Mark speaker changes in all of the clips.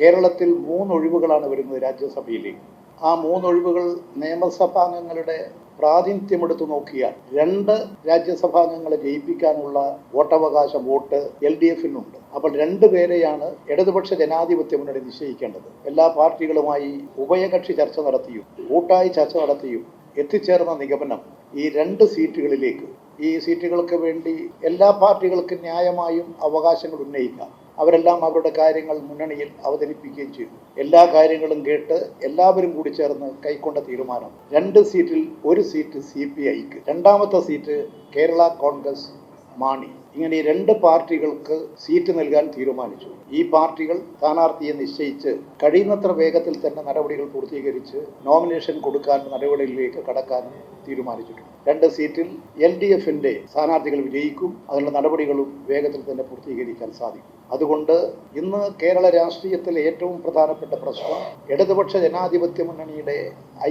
Speaker 1: കേരളത്തിൽ മൂന്ന് ഒഴിവുകളാണ് വരുന്നത് രാജ്യസഭയിലേക്ക് ആ മൂന്ന് അംഗങ്ങളുടെ നിയമസഭാംഗങ്ങളുടെ പ്രാതിനിധ്യമെടുത്തു നോക്കിയാൽ രണ്ട് രാജ്യസഭാംഗങ്ങളെ ജയിപ്പിക്കാനുള്ള വോട്ടവകാശ വോട്ട് എൽ ഡി എഫിനുണ്ട്. അപ്പോൾ രണ്ടു പേരെയാണ് ഇടതുപക്ഷ ജനാധിപത്യ മുന്നണി നിശ്ചയിക്കേണ്ടത്. എല്ലാ പാർട്ടികളുമായി ഉഭയകക്ഷി ചർച്ച നടത്തിയും കൂട്ടായി ചർച്ച നടത്തിയും എത്തിച്ചേർന്ന നിഗമനം ഈ രണ്ട് സീറ്റുകളിലേക്ക്. ഈ സീറ്റുകൾക്ക് വേണ്ടി എല്ലാ പാർട്ടികൾക്കും ന്യായമായും അവകാശങ്ങൾ ഉന്നയിക്കാം. അവരെല്ലാം അവരുടെ കാര്യങ്ങൾ മുന്നണിയിൽ അവതരിപ്പിക്കുകയും ചെയ്തു. എല്ലാ കാര്യങ്ങളും കേട്ട് എല്ലാവരും കൂടി ചേർന്ന് കൈക്കൊണ്ട തീരുമാനം. രണ്ട് സീറ്റിൽ ഒരു സീറ്റ് സി പി ഐക്ക്. രണ്ടാമത്തെ സീറ്റ് കേരള കോൺഗ്രസ് മാണി. ഇങ്ങനെ രണ്ട് പാർട്ടികൾക്ക് സീറ്റ് നൽകാൻ തീരുമാനിച്ചു. ഈ പാർട്ടികൾ സ്ഥാനാർത്ഥിയെ നിശ്ചയിച്ച് കഴിയുന്നത്ര വേഗത്തിൽ തന്നെ നടപടികൾ പൂർത്തീകരിച്ച് നോമിനേഷൻ കൊടുക്കാൻ നടപടികളിലേക്ക് കടക്കാൻ തീരുമാനിച്ചിട്ടുണ്ട്. രണ്ട് സീറ്റിൽ എൽ ഡി എഫിന്റെ സ്ഥാനാർത്ഥികൾ വിജയിക്കും അതിനുള്ള നടപടികളും വേഗത്തിൽ തന്നെ പൂർത്തീകരിക്കാൻ സാധിക്കും. അതുകൊണ്ട് ഇന്ന് കേരള രാഷ്ട്രീയത്തിലെ ഏറ്റവും പ്രധാനപ്പെട്ട പ്രശ്നം ഇടതുപക്ഷ ജനാധിപത്യ മുന്നണിയുടെ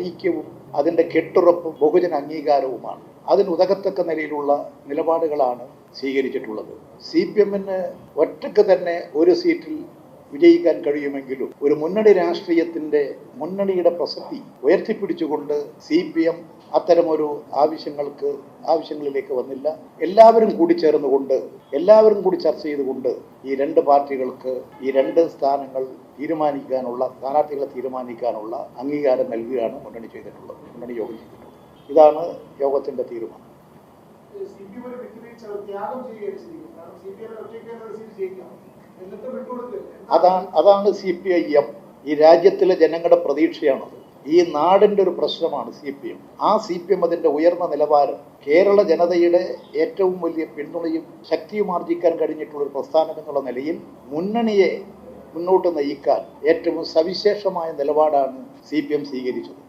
Speaker 1: ഐക്യവും അതിന്റെ കെട്ടുറപ്പും ബഹുജന അംഗീകാരവുമാണ്. അതിന് ഉതകത്തക്ക നിലയിലുള്ള നിലപാടുകളാണ് സ്വീകരിച്ചിട്ടുള്ളത്. സി പി എമ്മിന് ഒറ്റയ്ക്ക് തന്നെ ഒരു സീറ്റിൽ വിജയിക്കാൻ കഴിയുമെങ്കിലും ഒരു മുന്നണി രാഷ്ട്രീയത്തിന്റെ മുന്നണിയുടെ പ്രസക്തി ഉയർത്തിപ്പിടിച്ചുകൊണ്ട് സി പി എം അത്തരമൊരു ആവശ്യങ്ങൾക്ക് ആവശ്യങ്ങളിലേക്ക് വന്നില്ല. എല്ലാവരും കൂടി ചേർന്നുകൊണ്ട് എല്ലാവരും കൂടി ചർച്ച ചെയ്തുകൊണ്ട് ഈ രണ്ട് പാർട്ടികൾക്ക് ഈ രണ്ട് സ്ഥാനങ്ങൾ തീരുമാനിക്കാനുള്ള സ്ഥാനാർത്ഥികളെ തീരുമാനിക്കാനുള്ള അംഗീകാരം നൽകുകയാണ് മുന്നണി ചെയ്തിട്ടുള്ളത് മുന്നണി യോഗം ചെയ്തിട്ടുള്ളത്. ഇതാണ് യോഗത്തിന്റെ തീരുമാനം. അതാണ് അതാണ് സി പി ഐ എം ഈ രാജ്യത്തിലെ ജനങ്ങളുടെ പ്രതീക്ഷയാണത്. ഈ നാടിന്റെ ഒരു പ്രശ്നമാണ് സി പി എം ആ സി പി എം അതിന്റെ ഉയർന്ന നിലവാരം കേരള ജനതയുടെ ഏറ്റവും വലിയ പിന്തുണയും ശക്തിയും ആർജിക്കാൻ കഴിഞ്ഞിട്ടുള്ള ഒരു പ്രസ്ഥാനം എന്നുള്ള നിലയിൽ മുന്നണിയെ മുന്നോട്ട് നയിക്കാൻ ഏറ്റവും സവിശേഷമായ നിലപാടാണ് സി പി എം സ്വീകരിച്ചത്.